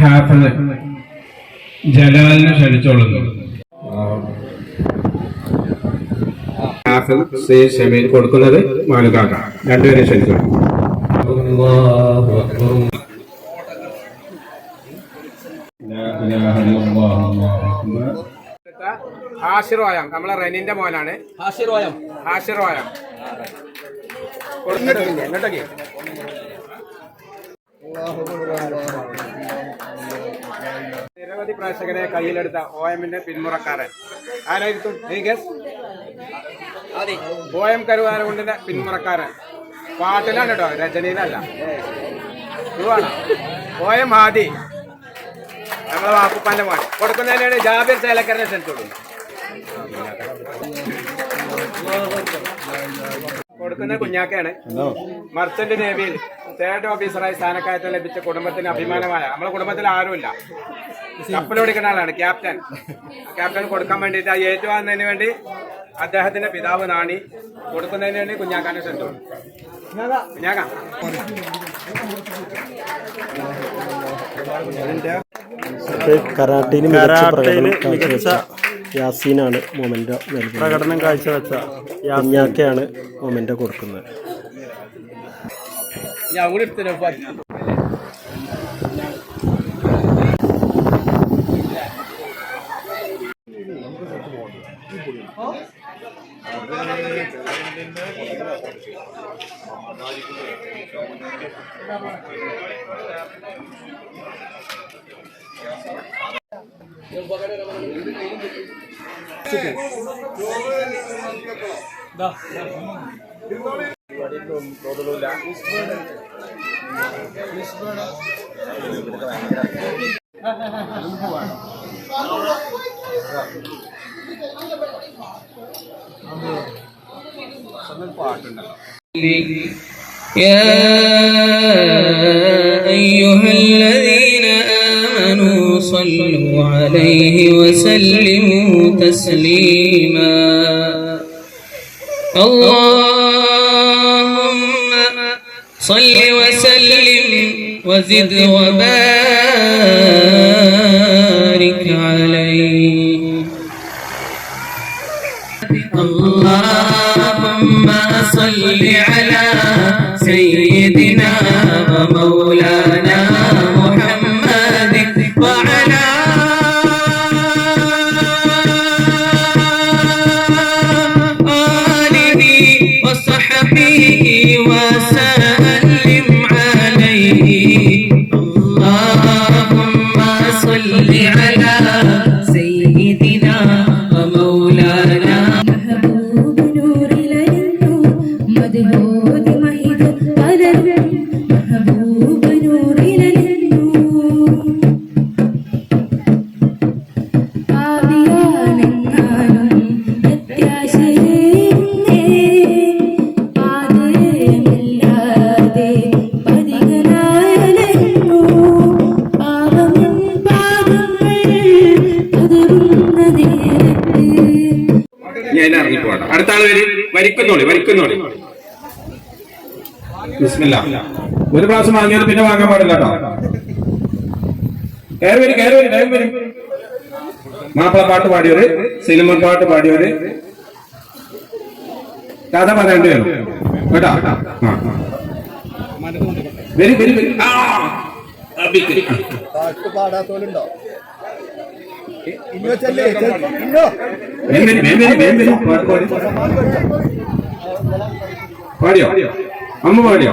ഹാഫിന് ജലാലിനെ ക്ഷണിച്ചോളുന്നു. ഹാഫിൽ C Shameel കൊടുക്കുന്നത് മാലുകാക്ക. രണ്ടുപേരെ ക്ഷണിച്ചോളൂ ഹാഷിറോയം. നമ്മളെ റെനിന്റെ മോനാണ്. ഹാഷിറോയം. ഹാഷിറോയം. കൊടുത്തിട്ടില്ല? എന്നിട്ടൊക്കെ നിരവധി പ്രേക്ഷകരെ കയ്യിലെടുത്ത ഒ എമ്മിന്റെ പിന്മുറക്കാരൻ. ആരായിരിക്കും? നീ ഗസ് അതെ ഒ എം കരുവാരകുണ്ടിന്റെ പിന്മുറക്കാരൻ. പാട്ടിലാണ് കേട്ടോ രചനയിലല്ല. ഇതുവാണ് ഒ എം ആദി. നമ്മളെ വാപ്പുപ്പാന്റെ മോൻ. കൊടുക്കുന്നതിനാണ് ജാബിർ ചേലക്കരനെ ക്ഷണിച്ചോളൂ കൊടുക്കുന്ന കുഞ്ഞാക്കയാണ് മർച്ചന്റ് നേവിയിൽ തേർഡ് ഓഫീസറായി സ്ഥാനക്കയറ്റം ലഭിച്ച കുടുംബത്തിന് അഭിമാനമായ നമ്മളെ കുടുംബത്തിൽ ആരുമില്ല. കപ്പലോടിക്കുന്ന ആളാണ് ക്യാപ്റ്റൻ ക്യാപ്റ്റൻ കൊടുക്കാൻ വേണ്ടിയിട്ട് ആ ഏറ്റുവാങ്ങുന്നതിന് വേണ്ടി അദ്ദേഹത്തിന്റെ പിതാവ് നാണി കൊടുക്കുന്നതിന് വേണ്ടി കുഞ്ഞാക്കാനെ ക്ഷണിച്ചു കുഞ്ഞാക്ക. കരാട്ടയിൽ മികച്ച യാസീനാണ് മൊമെന്റ നൽകുന്നത്. പ്രകടനം കാഴ്ചവെച്ച കുഞ്ഞാക്കയാണ് മൊമെന്റ കൊടുക്കുന്നത്. ഞാൻ കൂടി എടുത്തില്ല يا تسليما. اللهم صل وسلم وزد وبارك. വരിക്കുന്നോളി ഒരു പ്രാവശ്യം വാങ്ങിയത് പിന്നെ വാങ്ങാൻ പാടില്ല കേട്ടോ. കയറി വരും കയറി വരും വേഗം വരും. മാപ്പിള പാട്ട് പാടിയവര് സിനിമ പാട്ട് പാടിയവര്. കഥ പറയേണ്ടി വരും കേട്ടോ? വരും വരും വരും. ആ പാട്ട് പാടാത്തോലുണ്ടോ? ഇന്നോ ചെല്ലേ? ഇന്നോ? പാട്ട് പാടി. പാടിയോ? അമ്മ പാടിയോ?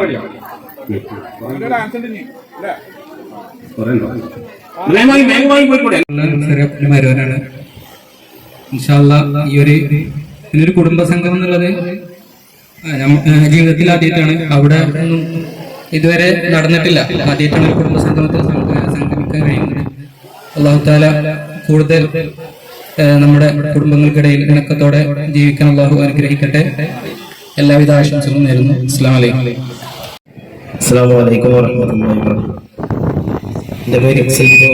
മരുവനാണ്. ഈ ഒരു ഇതിനൊരു കുടുംബ സംഘം എന്നുള്ളത് ജീവിതത്തിൽ ആദ്യമായിട്ടാണ്. അവിടെ ഒന്നും ഇതുവരെ നടന്നിട്ടില്ല. ആദ്യമായിട്ടാണ് ഒരു കുടുംബ സംഗമത്തിൽ സംഗ- സംഗമിക്കാൻ കഴിയുന്നത്. അള്ളാഹു താല കൂടുതൽ നമ്മുടെ കുടുംബങ്ങൾക്കിടയിൽ ഇണക്കത്തോടെ ജീവിക്കാൻ അള്ളാഹു അനുഗ്രഹിക്കട്ടെ. എല്ലാവിധ ആശംസകളും നേരുന്നു. എന്റെ പേര് സയ്യിദ്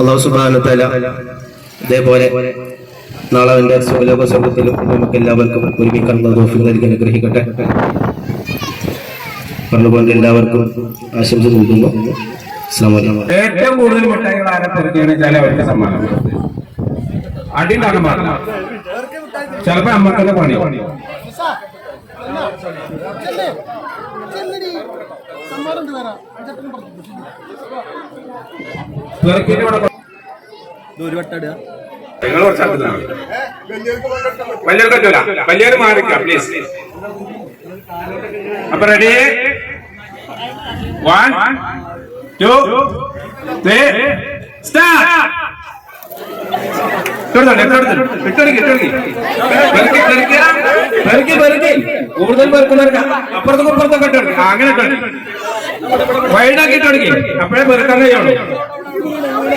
അള്ളാഹു സുബാന ഇതേപോലെ നാളെ അവന്റെ സുലോക സ്വർഗത്തിലും നമുക്ക് എല്ലാവർക്കും ഒരുമിക്കാനുള്ള ദോഷം നൽകി അനുഗ്രഹിക്കട്ടെ. പറഞ്ഞുകൊണ്ട് എല്ലാവർക്കും ആശംസ നൽകുന്നു ഏറ്റവും കൂടുതൽ മിഠായികൾ ആരെ വെച്ചാൽ അവർക്ക് സമ്മാനം. അടി ഉണ്ടാകാൻ പാടില്ല ചിലപ്പോ അമ്മക്കന്നെ പണി. ഒരു വട്ടം നിങ്ങൾ കുറച്ച് അടുത്താണ് വലിയൊരു പറ്റൂല. വലിയൊരു മാറിക്ക പ്ലീസ് അപ്പൊ ready one two three start കൂടുതൽ പെറുക്കുന്നവർക്ക് അപ്പുറത്തും ഇപ്പുറത്തും കെട്ടി അങ്ങനെ വൈഡാക്കി ഇട്ടെടുക്കി അപ്പോഴേ പെറുക്കാൻ കഴിയുള്ളൂ.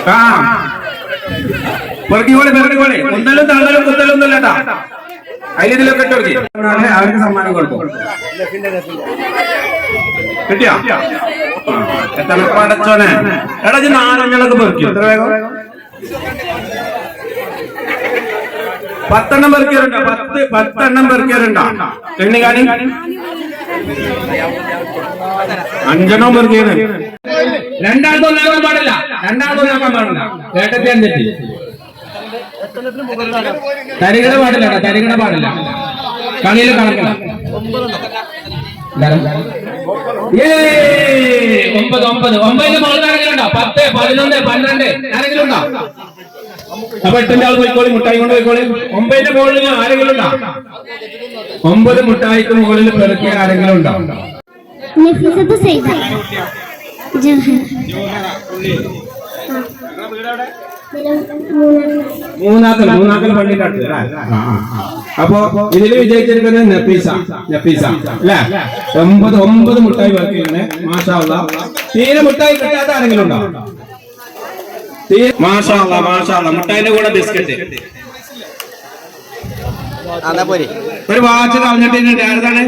ആ. പെറുക്കിക്കോളി പെറുക്കിക്കോളെ ഒന്നലും തള്ളലും കുത്തലും ഒന്നും ഇല്ലട്ടാ അതിലിതിലൊക്കെ ഇട്ടെടുക്കി അവർക്ക് സമ്മാനം കൊടുക്കും. കിട്ടിയോ? എത്ര പടച്ചോനെ. എടാ ഇത് നാലഞ്ഞളൊക്കെ പെറുക്കി. എത്ര വേഗം? പത്തെണ്ണം പെറുക്കിയറുണ്ടോ പത്ത് പത്തെണ്ണം പെറുക്കിയറുണ്ടോ എണ്ണിക്കാണി അഞ്ചെണ്ണം പെറുക്കിയത് രണ്ടാമത്തെ ഒന്നാക്കാൻ പാടില്ല. രണ്ടാമത്തെ ഒന്നാക്കാൻ പാടില്ല. കേട്ടത്തെ തെറ്റി തരികട പാടില്ല. തരികട പാടില്ല കളിയിൽ കണക്കണം! ഒമ്പത് ഒമ്പത്. ഒമ്പതിന്റെ മുകളിൽ ആരെങ്കിലും ഉണ്ടോ പത്ത് പതിനൊന്ന് പന്ത്രണ്ട്. ആരെങ്കിലും ഉണ്ടോ അപ്പൊ എട്ടിന്റെ ആൾ പോയിക്കോളി മുട്ടായി കൊണ്ട് പോയിക്കോളി. ഒമ്പതിന്റെ മുകളിൽ ആരെങ്കിലും ഉണ്ടോ ഒമ്പത് മുട്ടായിക്ക് മുകളിൽ പെറുക്കിയ ആരെങ്കിലും ഉണ്ടോ നഫീസത്ത് സൈദ ജഹർ മൂന്നാക്കൽ മൂന്നാക്കൽ പള്ളിന്റെ അടുത്ത്. അപ്പൊ ഇതിൽ വിജയിച്ചിരിക്കുന്നത് നഫീസ നഫീസ അല്ലേ ഒമ്പത് ഒമ്പത് മുട്ടായി പെറുക്കിയാണ് മാഷാ അള്ളാ. തീരെ മുട്ടായി കിട്ടാത്ത ആരെങ്കിലും ഉണ്ടോ തീരെ- മാഷാ അള്ളാ, മാഷാ അള്ളാ. മുട്ടായിന്റെ കൂടെ ബിസ്ക്കറ്റ് ഒരു വാച്ച് കളഞ്ഞിട്ട് ആരതാണ്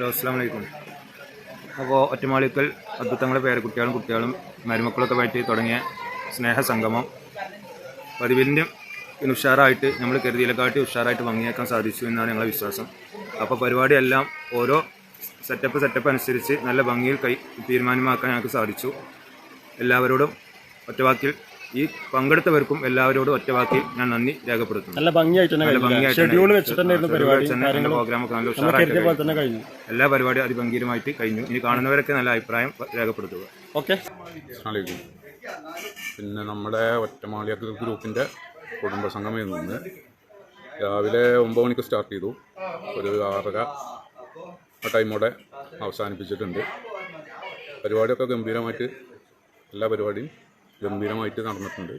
ഹലോ അസ്സാം വലൈക്കും അപ്പോൾ ഒറ്റമാളിക്കൽ അദ്ഭുതങ്ങളെ പേരക്കുട്ടികളും കുട്ടികളും മരുമക്കളൊക്കെ പറ്റി തുടങ്ങിയ സ്നേഹസംഗമം. പതിവിന്റെ ഉഷാറായിട്ട് നമ്മൾ കരുതിയിലെക്കാട്ടി ഉഷാറായിട്ട് ഭംഗിയാക്കാൻ സാധിച്ചു എന്നാണ് ഞങ്ങളുടെ വിശ്വാസം. അപ്പോൾ പരിപാടിയെല്ലാം ഓരോ സെറ്റപ്പ് സെറ്റപ്പ് അനുസരിച്ച് നല്ല ഭംഗിയിൽ കൈ തീരുമാനമാക്കാൻ ഞങ്ങൾക്ക് സാധിച്ചു. എല്ലാവരോടും ഒറ്റവാക്കിൽ ഈ പങ്കെടുത്തവർക്കും എല്ലാവരോടും ഒറ്റവാക്കി ഞാൻ നന്ദി രേഖപ്പെടുത്തുന്നു. നല്ല ഭംഗിയായിട്ട് ഷെഡ്യൂൾ തന്നെ കാര്യങ്ങൾ നല്ല ഉഷാറായിട്ട് എല്ലാ പരിപാടിയും അതിഭംഗീരമായിട്ട് കഴിഞ്ഞു. ഇനി കാണുന്നവരൊക്കെ നല്ല അഭിപ്രായം രേഖപ്പെടുത്തുക. ഓക്കെ. പിന്നെ നമ്മുടെ ഒറ്റമാളിയാക്കൽ ഗ്രൂപ്പിന്റെ കുടുംബസംഗമയിൽ നിന്ന് രാവിലെ ഒമ്പത് മണിക്ക് സ്റ്റാർട്ട് ചെയ്തു. ഒരു ആറര ആ ടൈമോടെ അവസാനിപ്പിച്ചിട്ടുണ്ട്. പരിപാടിയൊക്കെ ഗംഭീരമായിട്ട് എല്ലാ പരിപാടിയും ഗംഭീരമായിട്ട് നടന്നിട്ടുണ്ട്.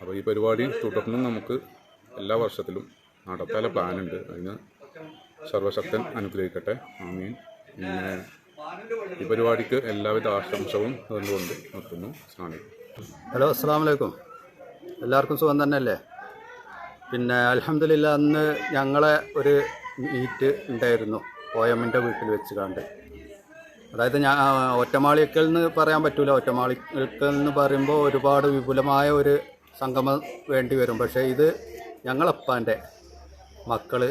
അപ്പോൾ ഈ പരിപാടി തുടർന്നും നമുക്ക് എല്ലാ വർഷത്തിലും നടത്താൻ പ്ലാനുണ്ട്. അതിന് സർവശക്തൻ അനുഗ്രഹിക്കട്ടെ. ആമീൻ. പിന്നെ ഈ പരിപാടിക്ക് എല്ലാവിധ ആശംസവും അതുകൊണ്ട് നിർത്തുന്നു. സ്നാനം ഹലോ അസ്സാം വലൈക്കും എല്ലാവർക്കും സുഖം തന്നെയല്ലേ? പിന്നെ അലഹമില്ല അന്ന് ഞങ്ങളെ ഒരു മീറ്റ് ഉണ്ടായിരുന്നു. പോയമ്മിന്റെ വീട്ടിൽ വെച്ച് കണ്ട്. അതായത് ഞാൻ ഒറ്റമാളിക്കൽ എന്ന് പറയാൻ പറ്റൂല. ഒറ്റമാളിക്കൽ എന്ന് പറയുമ്പോൾ ഒരുപാട് വിപുലമായ ഒരു സംഗമം വേണ്ടി വരും. പക്ഷേ ഇത് ഞങ്ങളപ്പാന്റെ മക്കൾ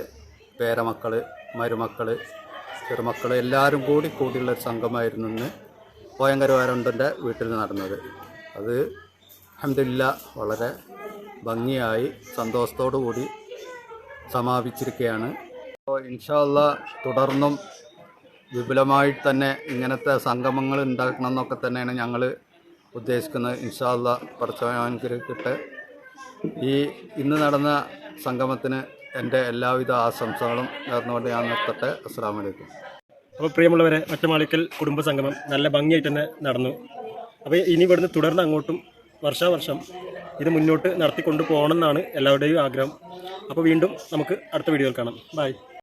പേരമക്കൾ മരുമക്കൾ ചെറുമക്കൾ എല്ലാവരും കൂടി കൂടിയുള്ള ഒരു സംഘമായിരുന്നു ഇന്ന് പോയങ്കരവാരണ്ടന്റെ വീട്ടിൽ നടന്നത്. അത് അഹമ്മദില്ല വളരെ ഭംഗിയായി സന്തോഷത്തോടു കൂടി സമാപിച്ചിരിക്കുകയാണ്. അപ്പോൾ ഇൻഷാല്ല തുടർന്നും വിപുലമായി തന്നെ ഇങ്ങനത്തെ സംഗമങ്ങൾ ഉണ്ടാക്കണം എന്നൊക്കെ തന്നെയാണ് ഞങ്ങൾ ഉദ്ദേശിക്കുന്നത്. ഇൻഷാല്ല പഠിച്ചവനുഗ്രഹിക്കട്ടെ ഈ ഇന്ന് നടന്ന സംഗമത്തിന് എന്റെ എല്ലാവിധ ആശംസകളും നേർന്നുകൊണ്ട് ഞാൻ നിർത്തട്ടെ. അസ്സാം വലൈക്കും അപ്പോൾ പ്രിയമുള്ളവരെ ഒറ്റമാളിക്കൽ കുടുംബ സംഗമം നല്ല ഭംഗിയായിട്ട് തന്നെ നടന്നു. അപ്പോൾ ഇനി ഇവിടുന്ന് തുടർന്ന് അങ്ങോട്ടും വർഷാവർഷം ഇത് മുന്നോട്ട് നടത്തിക്കൊണ്ട് പോകണം എന്നാണ് എല്ലാവരുടെയും ആഗ്രഹം. അപ്പോൾ വീണ്ടും നമുക്ക് അടുത്ത വീഡിയോയിൽ കാണാം. ബൈ.